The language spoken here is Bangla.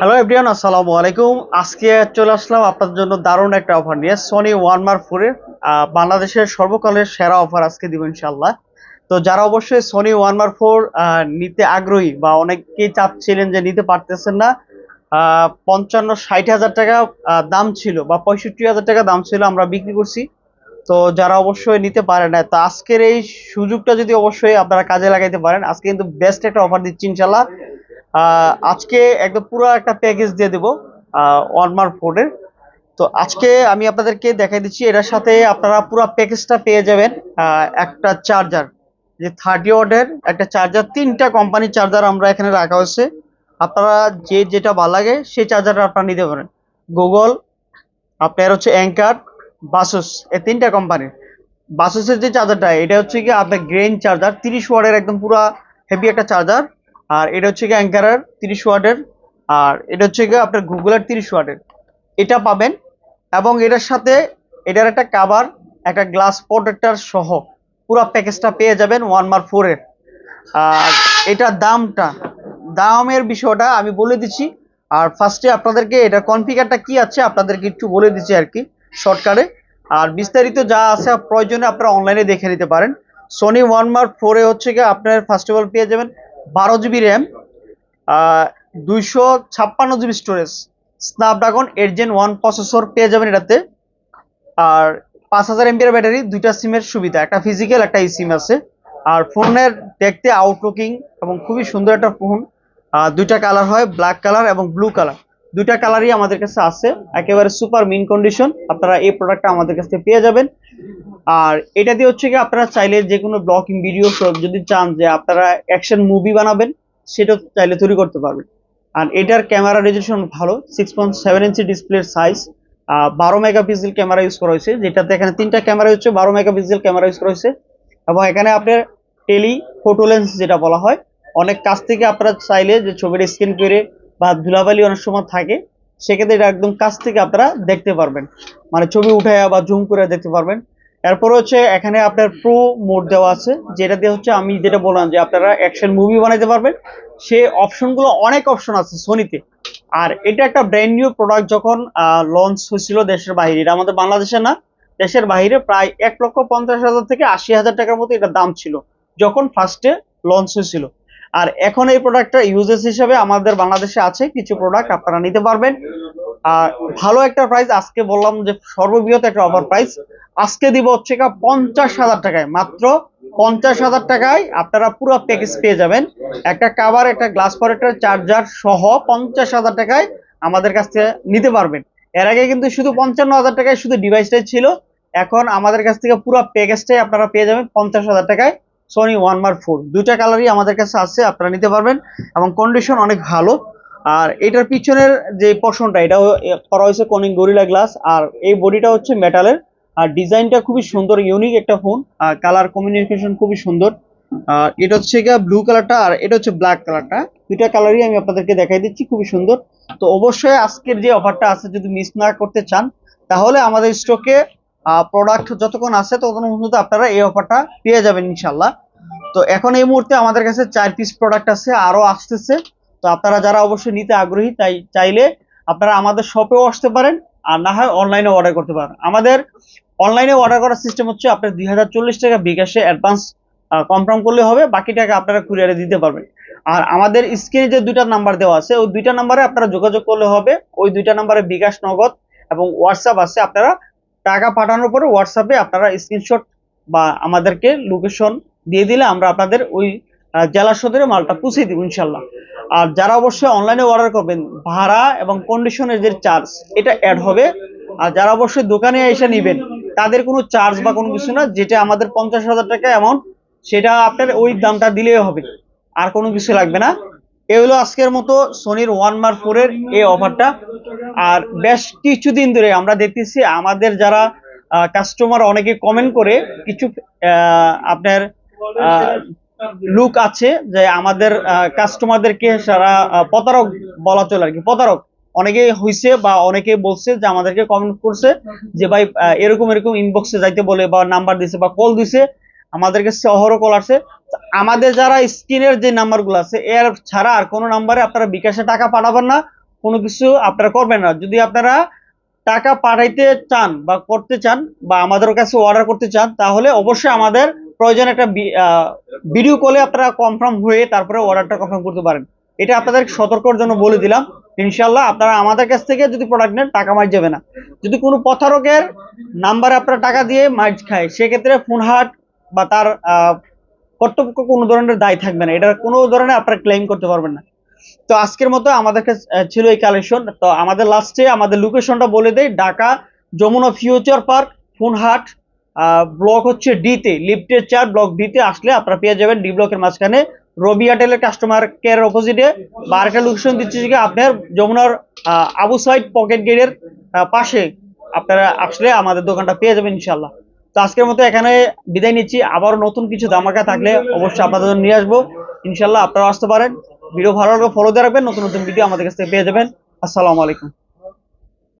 হ্যালো এভরিওয়ান আসসালামু আলাইকুম। আজকে চলে আসলাম আপনাদের জন্য দারুণ একটা অফার নিয়ে সোনি ওয়ান মার্ক ফোরের বাংলাদেশের সর্বকালের সেরা অফার আজকে দিব ইনশাল্লাহ তো যারা অবশ্যই সনি ওয়ান মার্ক ফোর নিতে আগ্রহী বা অনেকেই চাচ্ছিলেন যে নিতে পারতেছেন না পঞ্চান্ন ষাট হাজার টাকা দাম ছিল বা পঁয়ষট্টি হাজার টাকা দাম ছিল আমরা বিক্রি করছি। তো যারা অবশ্যই নিতে পারে না, তো আজকের এই সুযোগটা যদি অবশ্যই আপনারা কাজে লাগাইতে পারেন, আজকে কিন্তু বেস্ট একটা অফার দিচ্ছি ইনশাল্লাহ আজকে একদম পুরো একটা প্যাকেজ দিয়ে দেবো ওয়ানমার ফোর্ডের তো আজকে আমি আপনাদেরকে দেখাই দিচ্ছি, এটার সাথে আপনারা পুরো প্যাকেজটা পেয়ে যাবেন একটা চার্জার যে থার্টি ওয়ার্ডের একটা চার্জার তিনটা কোম্পানির চার্জার আমরা এখানে রাখা হয়েছে। আপনারা যে যেটা ভালো লাগে, সেই চার্জারটা আপনারা নিতে পারেন। গুগল আপনার হচ্ছে অ্যাঙ্কার বাসুস এই তিনটা কোম্পানির বাসুসের যে চার্জারটা এটা হচ্ছে কি আপনার গ্রেন চার্জার তিরিশ ওয়ার্ডের একদম পুরো হেভি একটা চার্জার আর এটা হচ্ছে কি অ্যাঙ্কারার তিরিশ ওয়ার্ডের আর এটা হচ্ছে গিয়ে আপনার গুগলের তিরিশ ওয়ার্ডের এটা পাবেন এবং এটার সাথে এটার একটা কাভার একটা গ্লাস প্রোটেক্টর সহ পুরো প্যাকেজটা পেয়ে যাবেন ওয়ান মার ফোরের আর এটার দামটা, দামের বিষয়টা আমি বলে দিচ্ছি। আর ফার্স্টে আপনাদেরকে এটা কনফিগারটা কি আছে আপনাদেরকে একটু বলে দিচ্ছি আর কি শর্টকাটে আর বিস্তারিত যা আছে প্রয়োজনে আপনারা অনলাইনে দেখে নিতে পারেন। সোনি ওয়ান মার্ক ফোরে হচ্ছে গিয়ে আপনার ফার্স্ট অফ অল পেয়ে যাবেন। বারো জিবি র্যাম দুইশো ছাপ্পান্ন GB storage Snapdragon eight gen one processor পেয়ে যাবেন এটাতে। আর পাঁচ হাজার এমপিআর ব্যাটারি, দুইটা সিমের সুবিধা, একটা ফিজিক্যাল একটা ই সিম আছে। আর ফোনের দেখতে আউটলুকিং এবং খুবই সুন্দর একটা ফোন। দুইটা কালার হয় ব্ল্যাক কালার এবং ব্লু কালার দুইটা কালারই আমাদের কাছে আছে। একেবারে সুপার মিন কন্ডিশন আপনারা এই প্রোডাক্টটা আমাদের কাছ থেকে পেয়ে যাবেন। আর এটা দিয়ে হচ্ছে কি, আপনারা চাইলে যে কোনো ব্লকিং ভিডিও যদি চান যে আপনারা অ্যাকশন মুভি বানাবেন, সেটা চাইলে তৈরি করতে পারবেন। আর এটার ক্যামেরা রেজলিউশন ভালো সিক্স পয়েন্ট সেভেন ইঞ্চি ডিসপ্লের সাইজ বারো মেগাপিক্সেল ক্যামেরা ইউজ করা হয়েছে, যেটাতে এখানে তিনটা ক্যামেরা হচ্ছে, বারো মেগাপিক্সেল ক্যামেরা ইউজ করা হয়েছে। এবং এখানে আপনার টেলি ফোটো লেন্স যেটা বলা হয়, অনেক কাছ থেকে আপনারা চাইলে যে ছবিটা স্ক্যান করে বা ধুলাবালি অনেক সময় থাকে, সেক্ষেত্রে এটা একদম কাছ থেকে আপনারা দেখতে পারবেন। মানে ছবি উঠায় বা জুম করে দেখতে পারবেন। এরপর হচ্ছে এখানে আপনার প্রো মোড দেওয়া আছে, যেটা দিয়ে হচ্ছে আমি যেটা বললাম যে আপনারা অ্যাকশন মুভি বানাইতে পারবেন। সে অপশনগুলো অনেক অপশন আছে সোনিতে আর এটা একটা ব্র্যান্ড নিউ প্রোডাক্ট যখন লঞ্চ হয়েছিল দেশের বাইরে, এটা আমাদের বাংলাদেশে না, দেশের বাইরে প্রায় এক লক্ষ পঞ্চাশ হাজার থেকে আশি হাজার টাকার মতো এটা দাম ছিল, যখন ফার্স্টে লঞ্চ হয়েছিল। আর এখন এই প্রোডাক্টটা ইউজেস হিসেবে আমাদের বাংলাদেশে আছে, কিছু প্রোডাক্ট আপনারা নিতে পারবেন। আর ভালো একটা প্রাইস আজকে বললাম যে সর্ববৃহৎ একটা অফার প্রাইস আজকে দিব হচ্ছে পঞ্চাশ হাজার টাকায়, মাত্র পঞ্চাশ হাজার টাকায় আপনারা পুরো প্যাকেজ পেয়ে যাবেন। একটা কাভার একটা গ্লাস প্রোটেক্টর চার্জার সহ পঞ্চাশ হাজার টাকায় আমাদের কাছ থেকে নিতে পারবেন। এর আগে কিন্তু শুধু পঞ্চান্ন হাজার টাকায় শুধু ডিভাইসটাই ছিল। এখন আমাদের কাছ থেকে পুরো প্যাকেজটাই আপনারা পেয়ে যাবেন পঞ্চাশ হাজার টাকায়। সোনি ওয়ান মার্ক ফোর দুইটা কালারই আমাদের কাছে আছে, আপনারা নিতে পারবেন। এবং কন্ডিশন অনেক ভালো। আর এটার পিছনের যে পশনটা এটাও করা হয়েছে কনিং গরিলা গ্লাস আর এই বডিটা হচ্ছে মেটালের আর ডিজাইনটা খুবই সুন্দর ইউনিক একটা ফোন আর কালার কমিউনিকেশন খুবই সুন্দর। আর এটা হচ্ছে গিয়ে ব্লু কালারটা আর এটা হচ্ছে ব্ল্যাক কালারটা দুইটা কালারই আমি আপনাদেরকে দেখাই দিচ্ছি, খুবই সুন্দর। তো অবশ্যই আজকের যে অফারটা আছে, যদি মিস না করতে চান, তাহলে আমাদের স্টকে প্রোডাক্ট যতক্ষণ আছে ততক্ষণ পর্যন্ত আপনারা এই অফারটা পেয়ে যাবেন ইনশাল্লাহ তো এখন এই মুহূর্তে আমাদের কাছে চার পিস প্রোডাক্ট আছে, আরও আসতেছে। তো আপনারা যারা অবশ্যই নিতে আগ্রহী, তাই চাইলে আপনারা আমাদের শপেও আসতে পারেন, আর না হয় অনলাইনে অর্ডার করতে পারেন। আমাদের অনলাইনে অর্ডার করার সিস্টেম হচ্ছে আপনার দুই হাজার চল্লিশ টাকা বিকাশে অ্যাডভান্স কনফার্ম করলে হবে, বাকি টাকা আপনারা কুরিয়ারে দিতে পারবেন। আর আমাদের স্ক্রিনে যে দুইটা নাম্বার দেওয়া আছে, ওই দুইটা নাম্বারে আপনারা যোগাযোগ করলে হবে। ওই দুইটা নাম্বারে বিকাশ নগদ এবং হোয়াটসঅ্যাপ আছে, আপনারা টাকা পাঠানোর পরে হোয়াটসঅ্যাপে আপনারা স্ক্রিনশট বা আমাদেরকে লোকেশন দিয়ে দিলে আমরা আপনাদের ওই জেলা সদরে মালটা পৌঁছে দিব ইনশাল্লাহ। আর যারা অবশ্যই অনলাইনে অর্ডার করবেন, ভাড়া এবং কন্ডিশনের যে চার্জ এটা অ্যাড হবে। আর যারা অবশ্যই দোকানে এসে নেবেন, তাদের কোনো চার্জ বা কোনো কিছু না, যেটা আমাদের পঞ্চাশ হাজার টাকা অ্যামাউন্ট সেটা আপনার ওই দামটা দিলেই হবে। আর কোনো কিছু লাগবে না। এ হলো আজকের মতো সোনির ওয়ান মার ফোরের এই অফারটা আর বেশ কিছুদিন ধরে আমরা দেখতেছি আমাদের যারা কাস্টমার অনেকে কমেন্ট করে, কিছু আপনার লুক আছে যে আমাদের কাস্টমারদেরকে সারা প্রতারক বলা চলে আর কি, প্রতারক। অনেকে হইছে বা অনেকে বলছে যে আমাদেরকে কমেন্ট করছে যে ভাই এরকম এরকম ইনবক্সে যাইতে বলে বা নাম্বার দিছে বা কল দিছে। আমাদের কাছে কল আসছে আমাদের যারা স্ক্রিনের যে নাম্বারগুলো আছে, এর ছাড়া আর কোনো নাম্বারে আপনারা বিকাশে টাকা পাঠাবেন না, কোনো কিছু আপনারা করবেন না। যদি আপনারা টাকা পাঠাইতে চান বা করতে চান বা আমাদের কাছে অর্ডার করতে চান, তাহলে অবশ্যই আমাদের প্রয়োজন একটা ভিডিও কলে আপনারা কনফার্ম হয়ে তারপরে অর্ডারটা কনফার্ম করতে পারেন। এটা আপনাদের সতর্কর জন্য বলে দিলাম। ইনশাল্লাহ আপনারা আমাদের কাছ থেকে যদি প্রোডাক্ট নেন, টাকা মার যাবে না। যদি কোনো প্রতারকের নাম্বারে আপনারা টাকা দিয়ে মাইজ খায়, সেক্ষেত্রে ফোনহাট বা তার কর্তৃপক্ষ কোনো ধরনের দায় থাকবে না। এটার কোনো ধরনের আপনারা ক্লেম করতে পারবেন না। তো আজকের মতো আমাদের কাছে ছিল এই কালেকশন তো আমাদের লাস্টে আমাদের লোকেশনটা বলে দেয় ঢাকা, যমুনা ফিউচার পার্ক ফোনহাট ব্লক হচ্ছে ডিতে লিফটের চার ব্লক ডিতে আসলে আপনারা পেয়ে যাবেন ডি ব্লকের মাঝখানে রবি এয়ারটেলের কাস্টমার কেয়ার অপোজিটে বা আরেকটা লোকেশন দিচ্ছি যে আপনার যমুনার আবু সাইড পকেট গেটের পাশে আপনারা আসলে আমাদের দোকানটা পেয়ে যাবেন ইনশাল্লাহ তো আজকের মতো এখানে বিদায় নিচ্ছি। আবারও নতুন কিছু ধামাকা থাকলে অবশ্যই আপনাদের নিয়ে আসব। ইনশাল্লাহ আপনারা আসতে পারেন। ভিডিও ভালো লাগলে ফলো দিয়ে রাখবেন। নতুন নতুন ভিডিও আমাদের কাছ থেকে পেয়ে যাবেন। আসসালামু আলাইকুম।